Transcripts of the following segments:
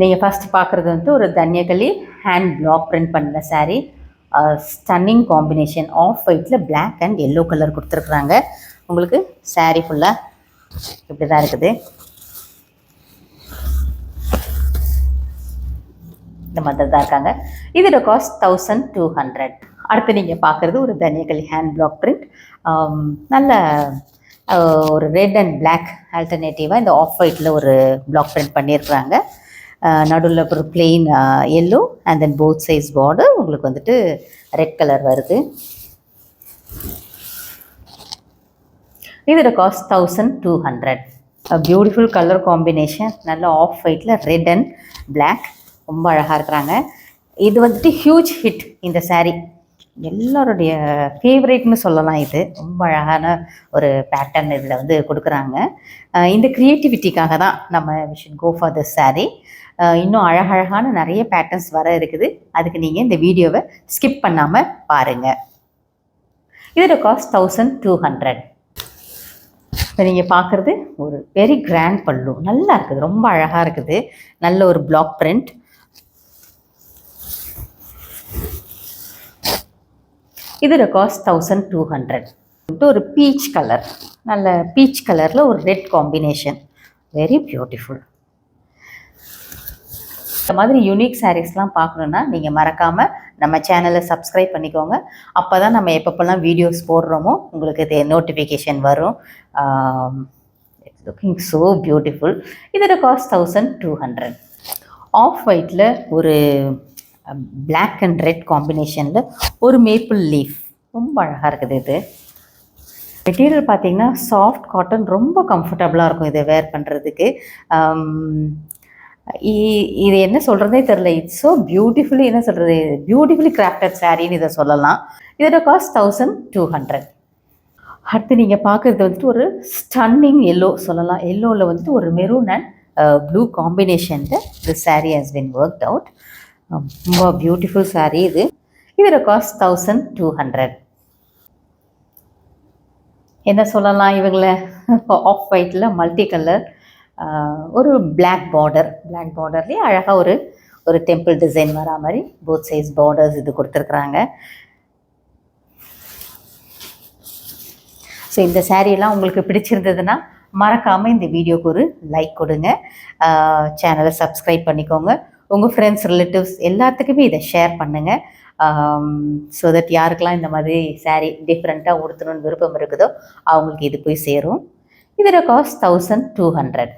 நீங்கள் ஃபஸ்ட் பார்க்குறது வந்து ஒரு தன்யகளி ஹேண்ட் பிளாக் பிரிண்ட் பண்ண சாரீ ஸ்டன்னிங் காம்பினேஷன் ஆஃப் ஒயிட்டில் பிளாக் அண்ட் எல்லோ கலர் கொடுத்துருக்குறாங்க. உங்களுக்கு சாரீ ஃபுல்லாக இப்படி தான் இருக்குது. இந்த மாதிரி தான் இருக்காங்க. இதோட காஸ்ட் தௌசண்ட் டூ ஹண்ட்ரட் அடுத்து நீங்கள் பார்க்குறது ஒரு தனியகளி ஹேண்ட் பிளாக் பிரிண்ட் நல்ல ஒரு ரெட் அண்ட் பிளாக் ஆல்டர்னேட்டிவாக இந்த ஆஃப் ஒயிட்டில் ஒரு பிளாக் பிரிண்ட் பண்ணியிருக்கிறாங்க. நடுவில் ஒரு plain yellow and then both size border உங்களுக்கு வந்துட்டு ரெட் கலர் வருது. இதோட cost thousand two hundred beautiful colour combination நல்ல ஆஃப் ஒயிட்டில் ரெட் அண்ட் பிளாக் ரொம்ப அழகாக இருக்கிறாங்க. இது வந்துட்டு ஹியூஜ் ஹிட் இந்த சாரீ எல்லாருடைய ஃபேவரேட்னு சொல்லலாம் இது. ரொம்ப அழகான ஒரு பேட்டர்ன் இதில் வந்து கொடுக்குறாங்க. இந்த க்ரியேட்டிவிட்டிக்காக தான் நம்ம vision go for the saree. இன்னும் அழகழகான நிறைய பேட்டர்ன்ஸ் வர இருக்குது. அதுக்கு நீங்கள் இந்த வீடியோவை ஸ்கிப் பண்ணாமல் பாருங்கள் இதோட காஸ்ட் தௌசண்ட் டூ ஹண்ட்ரட் இப்போ நீங்கள் பார்க்குறது ஒரு வெரி கிராண்ட் பல்லு. நல்லா இருக்குது. ரொம்ப அழகாக இருக்குது. நல்ல ஒரு பிளாக் பிரிண்ட் இதோட காஸ்ட் தௌசண்ட் டூ ஹண்ட்ரட் ஒரு பீச் கலர் நல்ல பீச் கலரில் ஒரு ரெட் காம்பினேஷன் வெரி பியூட்டிஃபுல் இந்த மாதிரி யூனிக் சாரீஸ்லாம் பார்க்கணுன்னா நீங்கள் மறக்காமல் நம்ம சேனலை சப்ஸ்கிரைப் பண்ணிக்கோங்க. அப்போ தான் நம்ம எப்பப்போல்லாம் வீடியோஸ் போடுறோமோ உங்களுக்கு இது நோட்டிஃபிகேஷன் வரும். லுக்கிங் ஸோ பியூட்டிஃபுல் இதோட cost thousand two hundred off ஒயிட்டில் ஒரு பிளாக் அண்ட் ரெட் காம்பினேஷனில் ஒரு மேப்பிள் லீஃப் ரொம்ப அழகாக இருக்குது இது. மெட்டீரியல் பார்த்தீங்கன்னா சாஃப்ட் காட்டன் ரொம்ப கம்ஃபர்டபுளாக இருக்கும் இதை வேர் பண்ணுறதுக்கு இது என்ன சொல்கிறதே தெரில இட்ஸ் ஸோ பியூட்டிஃபுல்லி என்ன சொல்கிறது பியூட்டிஃபுல்லி கிராஃப்டட் சாரின்னு இதை சொல்லலாம். இதோட காஸ்ட் தௌசண்ட் டூ ஹண்ட்ரட் அடுத்து நீங்கள் பார்க்குறது வந்துட்டு ஒரு ஸ்டன்னிங் எல்லோ சொல்லலாம். எல்லோவில் வந்துட்டு ஒரு மெரூன் அண்ட் ப்ளூ காம்பினேஷனில் இந்த saree has been work out ரொம்ப பியூட்டிஃபுல் saree இது. இதோட காஸ்ட் தௌசண்ட் டூ ஹண்ட்ரட் என்ன சொல்லலாம் இவங்கள? ஆஃப் ஒயிட்டில் மல்டி கலர் ஒரு பிளாக் பார்டர் பிளாக் பார்டர்லேயே அழகாக ஒரு ஒரு டெம்பிள் டிசைன் வரா மாதிரி போத் சைஸ் பார்டர்ஸ் இது கொடுத்துருக்குறாங்க. ஸோ இந்த சேரீலாம் உங்களுக்கு பிடிச்சிருந்ததுன்னா மறக்காமல் இந்த வீடியோக்கு ஒரு லைக் கொடுங்க. சேனலை சப்ஸ்கிரைப் பண்ணிக்கோங்க. உங்கள் ஃப்ரெண்ட்ஸ் ரிலேட்டிவ்ஸ் எல்லாத்துக்குமே இதை ஷேர் பண்ணுங்கள் ஸோ தட் யாருக்கெல்லாம் இந்த மாதிரி சாரீ டிஃப்ரெண்ட்டாக உடுத்தணும்னு விருப்பம் இருக்குதோ அவங்களுக்கு இது போய் சேரும். இதோட cost thousand two hundred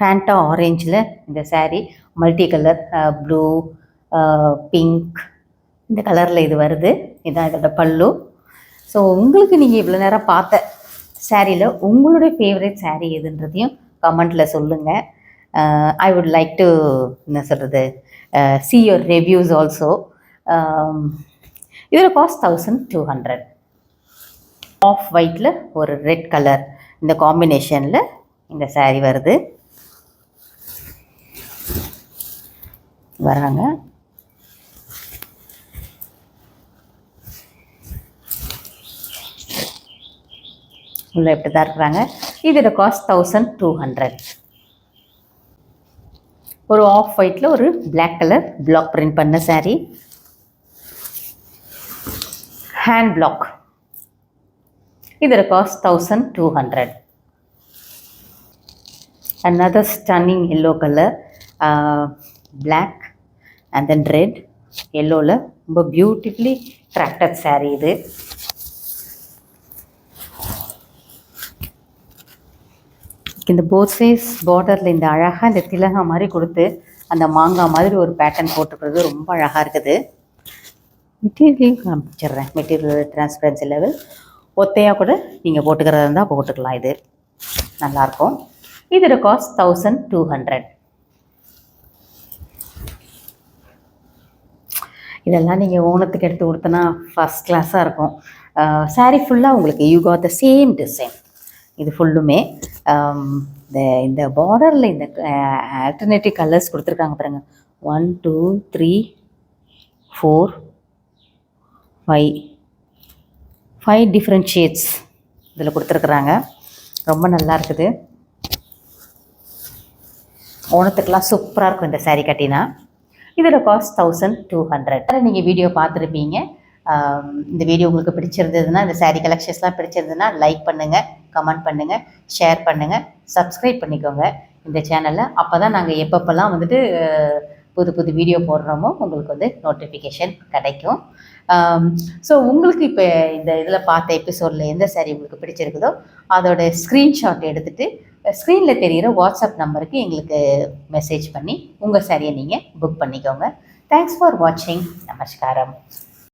Fanta ஆரேஞ்சில் இந்த sari multi colour blue pink இந்த கலரில் இது வருது. இதான் இதோட பல்லு. ஸோ உங்களுக்கு நீங்கள் இவ்வளோ நேரம் பார்த்த சாரியில் உங்களுடைய ஃபேவரட் சாரீ எதுன்றதையும் கமெண்ட்டில் சொல்லுங்கள் ஐ வுட் லைக் டு என்ன சொல்கிறது சி யுவர் ரிவ்யூஸ் ஆல்சோ இதில் cost thousand two hundred off ஒயிட்டில் ஒரு ரெட் கலர் இந்த காம்பினேஷனில் இந்த சாரீ வருது. வராங்க உள்ள இப்படி தான் இருக்கிறாங்க. இதோட காஸ்ட் தௌசண்ட் டூ ஹண்ட்ரட் ஒரு ஆஃப் ஒயிட்டில் ஒரு பிளாக் கலர் பிளாக் பிரிண்ட் பண்ண சாரீ ஹேண்ட் பிளாக் இதோட cost thousand two hundred another stunning yellow colour black and then red எல்லோவில் ரொம்ப பியூட்டிஃபுல்லி கிராஃப்டட் சாரீ இது இந்த போத் சைஸ் பார்டரில் இந்த அழகாக இந்த திலகா மாதிரி கொடுத்து அந்த மாங்காய் மாதிரி ஒரு பேட்டர்ன் போட்டுக்கிறது ரொம்ப அழகாக இருக்குது. மெட்டீரியலையும் காமிச்சிடுறேன். மெட்டீரியல் டிரான்ஸ்பரன்சி லெவல் ஒத்தையாக கூட நீங்கள் போட்டுக்கிறதா இருந்தால் போட்டுக்கலாம் இது. நல்லாயிருக்கும். இதோட காஸ்ட் தௌசண்ட் டூ ஹண்ட்ரட் இதெல்லாம் நீங்கள் ஓணத்துக்கு எடுத்து கொடுத்தனா ஃபஸ்ட் கிளாஸாக இருக்கும். saree ஃபுல்லாக உங்களுக்கு you got the same design இது ஃபுல்லுமே um, இந்த இந்த பார்டரில் இந்த ஆல்டர்னேட்டிவ் கலர்ஸ் கொடுத்துருக்காங்க பாருங்க. One two three four five five different shades இதில் கொடுத்துருக்குறாங்க. ரொம்ப நல்லா இருக்குது. ஓணத்துக்கெலாம் சூப்பராக இருக்கும் இந்த சாரீ கட்டினா. இதோட காஸ்ட் தௌசண்ட் டூ ஹண்ட்ரட் நீங்கள் வீடியோ பார்த்துருப்பீங்க. Um, இந்த வீடியோ உங்களுக்கு பிடிச்சிருந்ததுன்னா இந்த சாரீ கலெக்ஷன்ஸ்லாம் பிடிச்சிருந்ததுன்னா லைக் பண்ணுங்கள் கமெண்ட் பண்ணுங்கள் ஷேர் பண்ணுங்கள் சப்ஸ்கிரைப் பண்ணிக்கோங்க. இந்த சேனலை அப்போ தான் நாங்கள் எப்பப்பெல்லாம் வந்துட்டு புது புது வீடியோ போடுறோமோ உங்களுக்கு வந்து நோட்டிஃபிகேஷன் கிடைக்கும். ஸோ உங்களுக்கு இப்போ இந்த இதில் பார்த்த எபிசோடில் எந்த saree உங்களுக்கு பிடிச்சிருக்குதோ அதோட ஸ்க்ரீன்ஷாட் எடுத்துகிட்டு ஸ்க்ரீனில் தெரிகிற வாட்ஸ்அப் நம்பருக்கு எங்களுக்கு மெசேஜ் பண்ணி உங்கள் சாரியை நீங்கள் புக் பண்ணிக்கோங்க. தேங்க்ஸ் ஃபார் வாட்சிங் நமஸ்காரம்.